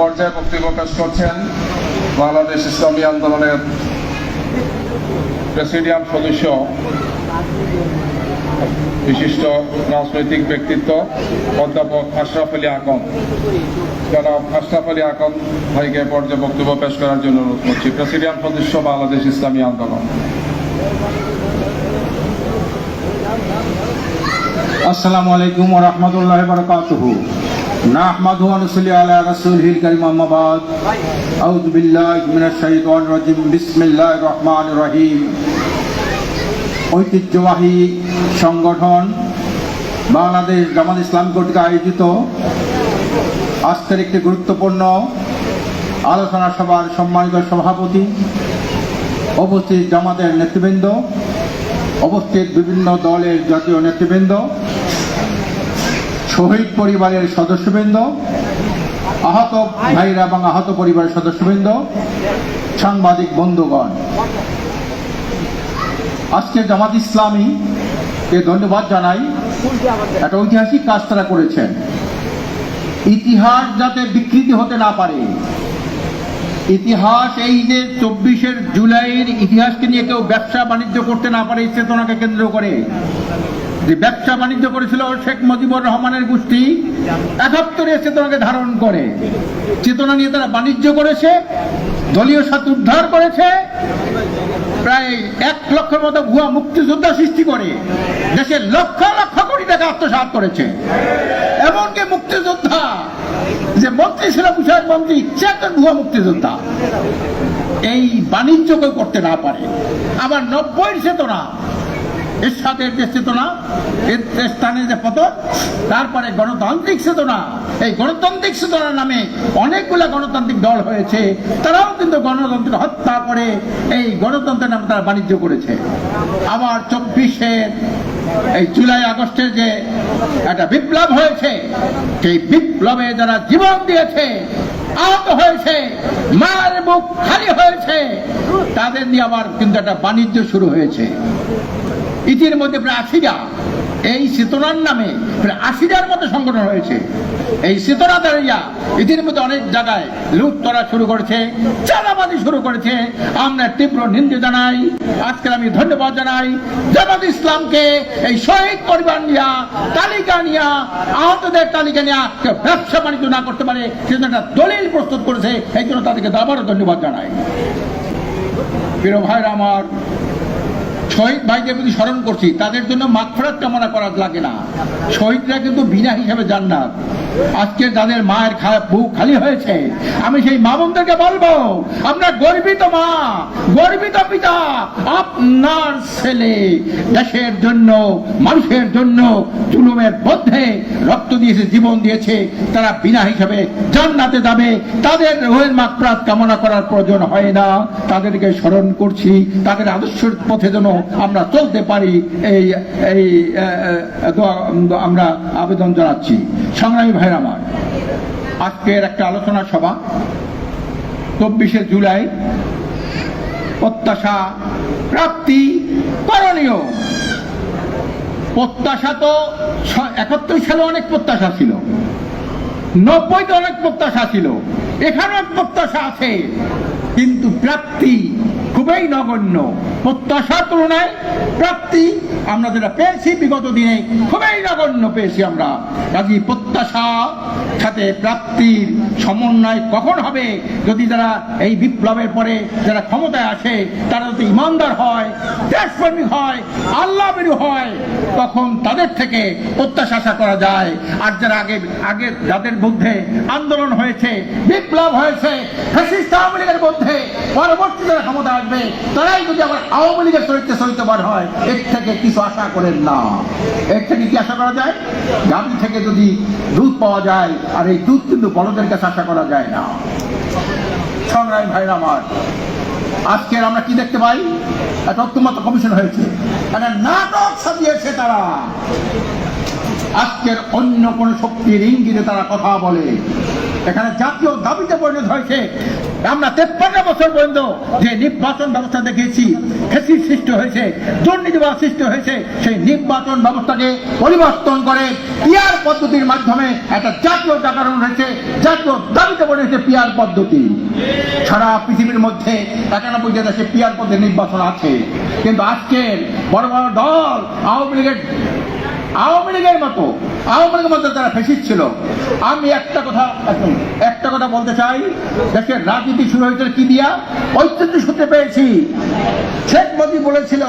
পর্যায়ে বক্তব্য পেশ করছেন বাংলাদেশ ইসলামী আন্দোলনের প্রেসিডিয়াম সদস্য, বিশিষ্ট রাজনৈতিক ব্যক্তিত্ব, অধ্যাপক আশরাফ আলী আকন। জনাব আশরাফ আলী আকন ভাইকে পর্যায়ে বক্তব্য পেশ করার জন্য অনুরোধ করছি। প্রেসিডিয়াম সদস্য, বাংলাদেশ ইসলামী আন্দোলন। আসসালামু আলাইকুম রাহমাতুল্লাহি বারাকাতুহু। নাহমাদুহু ওয়া নুসাল্লি আলা রাসূলিল কারীম আম্মা বাদ আউযু বিল্লাহি মিনাশ শাইতানির রাজিম বিসমিল্লাহির রহমানির রহিম ঐতিহ্যবাহী সংগঠন বাংলাদেশ জামাত ইসলাম কর্তৃক আয়োজিত আজকের একটি গুরুত্বপূর্ণ আলোচনা সভার সম্মানিত সভাপতি উপস্থিত জামাতের নেতৃবৃন্দ, উপস্থিত বিভিন্ন দলের জাতীয় নেতৃবৃন্দ শহীদ পরিবারের সদস্যবৃন্দ, আহত ভাইরা এবং আহত পরিবারের সদস্যবৃন্দ, সাংবাদিক বন্ধুগণ। আজকে জামাত ইসলামী কে ধন্যবাদ জানাই, একটা ঐতিহাসিক কাজ তারা করেছেন। ইতিহাস যাতে বিকৃতি হতে না পারে, ইতিহাস এই যে চব্বিশের জুলাইয়ের ইতিহাসকে নিয়ে কেউ ব্যবসা বাণিজ্য করতে না পারে চেতনাকে কেন্দ্র করে যে ব্যবসা বাণিজ্য করেছিল শেখ মুজিবুর রহমানের গোষ্ঠী, একাত্তরে চেতনাকে ধারণ করে। চেতনা নিয়ে তারা বাণিজ্য করেছে, দলীয় সাথে উদ্ধার করেছে। প্রায় এক লক্ষের মতো ভুয়া মুক্তিযোদ্ধা সৃষ্টি করে। দেশের লক্ষ লক্ষ কোটি টাকা আত্মসাৎ করেছে। এমনকি মুক্তিযোদ্ধা, যে মন্ত্রী ছিল বিষয়ক মন্ত্রী, সে একজন ভুয়া মুক্তিযোদ্ধা। এই বাণিজ্য কেউ করতে না পারে। আবার নব্বই চেতনা এরশাদের যে চেতনা স্থানের যে পতন তারপরে গণতান্ত্রিক চেতনা। এই গণতান্ত্রিক চেতনার নামে অনেকগুলা গণতান্ত্রিক দল হয়েছে, তারাও কিন্তু গণতন্ত্র হত্যা করে এই গণতন্ত্রের নামে তারা বাণিজ্য করেছে। আবার চব্বিশের এই জুলাই, আগস্টের যে একটা বিপ্লব হয়েছে, সেই বিপ্লবে যারা জীবন দিয়েছে, আহত হয়েছে মায়ের বুক খালি হয়েছে, তাদের নিয়ে আবার কিন্তু একটা বাণিজ্য শুরু হয়েছে। ইতির মধ্যে প্রায় আশিটা। এই চেতনার নামে প্রায় আশিটার মতো সংগঠন হয়েছে। এই চেতনা দাঁড়িয়া ইতির মধ্যে অনেক জায়গায় লুট করা শুরু করেছে চাঁদাবাদি শুরু করেছে। আমরা তীব্র নিন্দে জানাই, আজকে আমি ধন্যবাদ জানাই জামাত ইসলামকে এই শহীদ পরিবার নিয়া, তালিকা নিয়া, আহতদের তালিকা নিয়া কেউ ব্যবসা বাণিজ্য না করতে পারে, সেজন্য একটা দলিল প্রস্তুত করেছে, এই জন্য তাদেরকে আবারও ধন্যবাদ জানাই। প্রিয় ভাইরা আমার শহীদ ভাইদের প্রতি স্মরণ করছি, তাদের জন্য মাত্রার কামনা করা লাগে না। শহীদরা কিন্তু বিনা হিসাবে জান্নাত। আজকে যাদের মায়ের বুক খালি হয়েছে, আমি সেই মা বোনদেরকে বলব, আমরা গর্বিত মা, গর্বিত পিতা, আপনার ছেলে দেশের জন্য, মানুষের জন্য জুলুমের মধ্যে রক্ত দিয়েছে, জীবন দিয়েছে, তারা বিনা হিসাবে জান্নাতে যাবে, তাদের রোহের মাকপ্রাত কামনা করার প্রয়োজন হয় না, তাদেরকে স্মরণ করছি, তাদের আদর্শের পথে যেন আমরা চলতে পারি, এই এই আমরা আবেদন জানাচ্ছি। সংগ্রামী ভাইরা আমার। আজকের একটা আলোচনা সভা, চব্বিশে জুলাই, প্রত্যাশা, প্রাপ্তি করণীয়। প্রত্যাশা তো একাত্তর সালে অনেক প্রত্যাশা ছিল। নব্বইতে অনেক প্রত্যাশা ছিল। এখানেও প্রত্যাশা আছে। কিন্তু প্রাপ্তি খুবই নগণ্য। প্রত্যাশার তুলনায় প্রাপ্তি আমরা যেটা পেয়েছি বিগত দিনে, খুবই নগণ্য পেয়েছি আমরা। কাজী প্রত্যাশা সাথে প্রাপ্তির সমন্বয় কখন হবে? যদি যারা এই বিপ্লবের পরে যারা ক্ষমতায় আসে, তারা যদি ইমানদার হয়, দেশপ্রেমিক হয় আল্লাহ বেরু হয়, তখন তাদের থেকে প্রত্যাশা আশা করা যায়। আর যারা আগে আগে যাদের মধ্যে আন্দোলন হয়েছে, বিপ্লব হয়েছে, ফ্যাসিস্ট আওয়ামী লীগের মধ্যে পরবর্তী যারা ক্ষমতা আসবে, তারাই যদি আবার আওয়ামী লীগের চরিত্রে চরিত্রবান হয়, এর থেকে কিছু আশা করেন না। এর থেকে কি আশা করা যায়? গাভী থেকে যদি দুধ পাওয়া যায়, আর এই দুধ কিন্তু বড়দের কাছে আশা করা যায় না। সংগ্রামী ভাইরা আমার, আজকের আমরা কি দেখতে পাই? একটা ঐক্যমত কমিশন হয়েছে। একটা নাটক সাজিয়েছে তারা। আজকের অন্য কোন শক্তির ইঙ্গিতে তারা কথা বলে। এখানে জাতীয় দাবিতে পরিণত হয়েছে। আমরা তেপ্পান্ন বছর পর্যন্ত যে নির্বাচন ব্যবস্থা দেখেছি খেসি সৃষ্টি হয়েছে, দুর্নীতিবাদ সৃষ্টি হয়েছে, সেই নির্বাচন ব্যবস্থাকে পরিবর্তন করে পিয়ার পদ্ধতির মাধ্যমে একটা জাতীয় জাগরণ হয়েছে, জাতীয় দাবিতে পরিণত পিয়ার পদ্ধতি। সারা পৃথিবীর মধ্যে একানব্বই দেশে পিয়ার পদ্ধতি নির্বাচন আছে। কিন্তু আজকের বড় বড় দল, আওয়ামী লীগের আওয়ামী লীগের মতো আওয়ামী লীগের মতো তারা ফেসিস ছিল, আমি একটা কথা একটা কথা বলতে চাই। দেশের রাজনীতি শুরু হয়েছিল কি দিয়া? ঐতিহ্য শুনতে পেয়েছি। শেখ মোদী বলেছিল